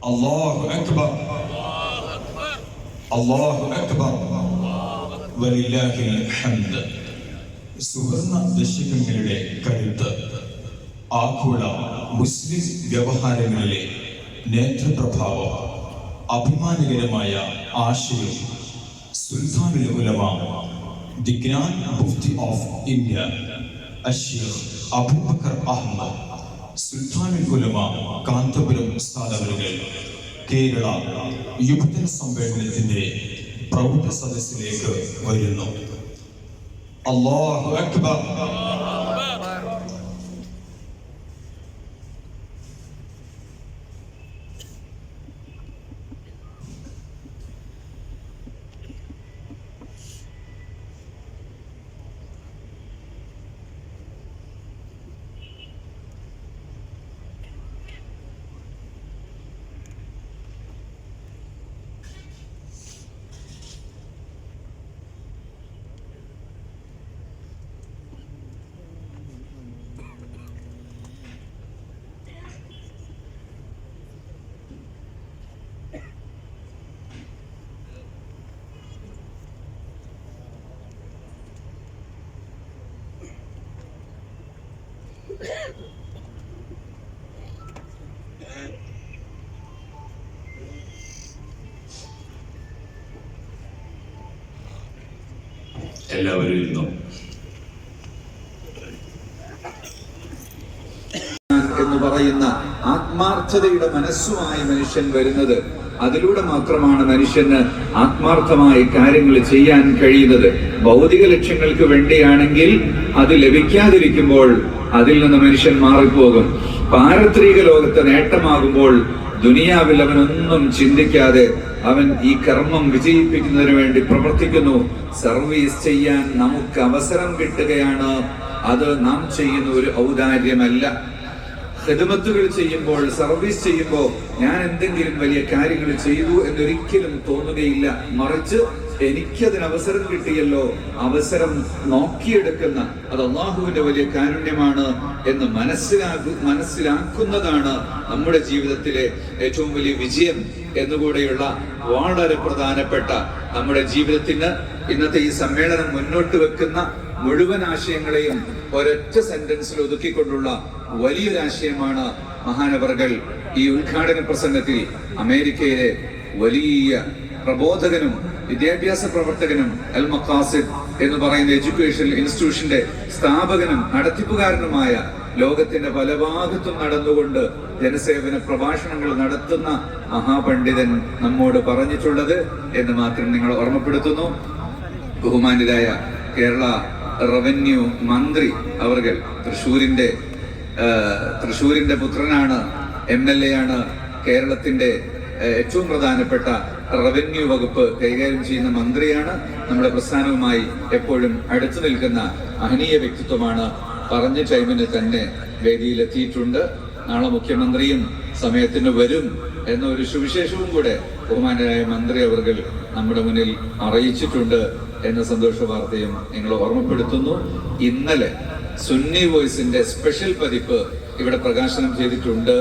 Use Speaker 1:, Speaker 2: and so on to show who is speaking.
Speaker 1: അല്ലാഹു അക്ബർ അല്ലാഹു അക്ബർ വലില്ലാഹിൽ ഹംദ് സുവർണ ദശകങ്ങളുടെ കരുത്ത്. ആഗോള മുസ്ലിം വ്യവഹാരങ്ങളിലെ നേതൃപ്രഭാവം അഭിമാനകരമായ ആശയം സുൽത്താനുൽ ഉലമ the grand mufti of India Asheeq Aboobacker Ahmed സുൽത്താനുൽ ഉലമ കാന്തപുരം സ്ഥാനവരുകൾ കേരള യുവജന സമ്മേളനത്തിന്റെ പ്രൗഢ സദസ്സിലേക്ക് വരുന്നു. അള്ളാഹു അക്ബർ. എല്ലാവരും ഇരുന്നു
Speaker 2: പറയുന്ന ആത്മാർത്ഥതയുടെ മനസ്സുമായി മനുഷ്യൻ വരുന്നത് അതിലൂടെ മാത്രമാണ് മനുഷ്യന് ആത്മാർത്ഥമായി കാര്യങ്ങൾ ചെയ്യാൻ കഴിയുന്നത്. ഭൗതിക ലക്ഷ്യങ്ങൾക്ക് വേണ്ടിയാണെങ്കിൽ അത് ലഭിക്കാതിരിക്കുമ്പോൾ അതിൽ നിന്ന് മനുഷ്യൻ മാറിപ്പോകും. പാരത്രിക ലോകത്ത് നേട്ടമാകുമ്പോൾ ദുനിയാവിൽ അവനൊന്നും ചിന്തിക്കാതെ അവൻ ഈ കർമ്മം വിജയിപ്പിക്കുന്നതിന് വേണ്ടി പ്രവർത്തിക്കുന്നു. സർവീസ് ചെയ്യാൻ നമുക്ക് അവസരം കിട്ടുകയാണ്. അത് നാം ചെയ്യുന്ന ഒരു ഔദാര്യമല്ല. ഹിദമത്തുകൾ ചെയ്യുമ്പോൾ സർവീസ് ചെയ്യുമ്പോൾ ഞാൻ എന്തെങ്കിലും വലിയ കാര്യങ്ങൾ ചെയ്തു എന്നൊരിക്കലും തോന്നുകയില്ല. മറിച്ച് എനിക്കതിന് അവസരം കിട്ടിയല്ലോ. അവസരം നോക്കിയെടുക്കുന്ന അത് അള്ളാഹുവിന്റെ വലിയ കാരുണ്യമാണ് എന്ന് മനസ്സിലാക്കു മനസ്സിലാക്കുന്നതാണ് നമ്മുടെ ജീവിതത്തിലെ ഏറ്റവും വലിയ വിജയം. എന്നുകൂടെയുള്ള വളരെ പ്രധാനപ്പെട്ട നമ്മുടെ ജീവിതത്തിന് ഇന്നത്തെ ഈ സമ്മേളനം മുന്നോട്ട് വെക്കുന്ന മുഴുവൻ ആശയങ്ങളെയും ഒരൊറ്റ സെന്റൻസിൽ ഒതുക്കിക്കൊണ്ടുള്ള വലിയൊരാശയമാണ് മഹാനവറുകൾ ഈ ഉദ്ഘാടന പ്രസംഗത്തിൽ അമേരിക്കയിലെ വലിയ പ്രബോധകനും വിദ്യാഭ്യാസ പ്രവർത്തകനും അൽ മക്കാസിദ് എന്ന് പറയുന്ന എഡ്യൂക്കേഷൻ ഇൻസ്റ്റിറ്റ്യൂഷന്റെ സ്ഥാപകനും നടത്തിപ്പുകാരനുമായ ലോകത്തിന്റെ പല ഭാഗത്തും നടന്നുകൊണ്ട് ജനസേവന പ്രഭാഷണങ്ങൾ നടത്തുന്ന മഹാപണ്ഡിതൻ നമ്മോട് പറഞ്ഞിട്ടുള്ളത് എന്ന് മാത്രം നിങ്ങൾ ഓർമ്മപ്പെടുത്തുന്നു. ബഹുമാന്യരായ കേരള റവന്യൂ മന്ത്രി അവർകൾ തൃശൂരിന്റെ തൃശൂരിന്റെ പുത്രനാണ് എം എൽ എ ആണ് കേരളത്തിന്റെ ഏറ്റവും പ്രധാനപ്പെട്ട റവന്യൂ വകുപ്പ് കൈകാര്യം ചെയ്യുന്ന മന്ത്രിയാണ്. നമ്മുടെ പ്രസ്ഥാനവുമായി എപ്പോഴും അടുത്തു നിൽക്കുന്ന മഹനീയ വ്യക്തിത്വമാണ് പറഞ്ഞ ടൈമിന് തന്നെ വേദിയിലെത്തിയിട്ടുണ്ട്. നാളെ മുഖ്യമന്ത്രിയും സമയത്തിന് വരും എന്ന ഒരു സുവിശേഷവും കൂടെ ബഹുമാനരായ മന്ത്രി അവർ നമ്മുടെ മുന്നിൽ അറിയിച്ചിട്ടുണ്ട് എന്ന സന്തോഷ വാർത്തയും നിങ്ങൾ ഓർമ്മപ്പെടുത്തുന്നു. ഇന്നലെ സുന്നി വോയിസിന്റെ സ്പെഷ്യൽ പതിപ്പ് ഇവിടെ പ്രകാശനം ചെയ്തിട്ടുണ്ട്.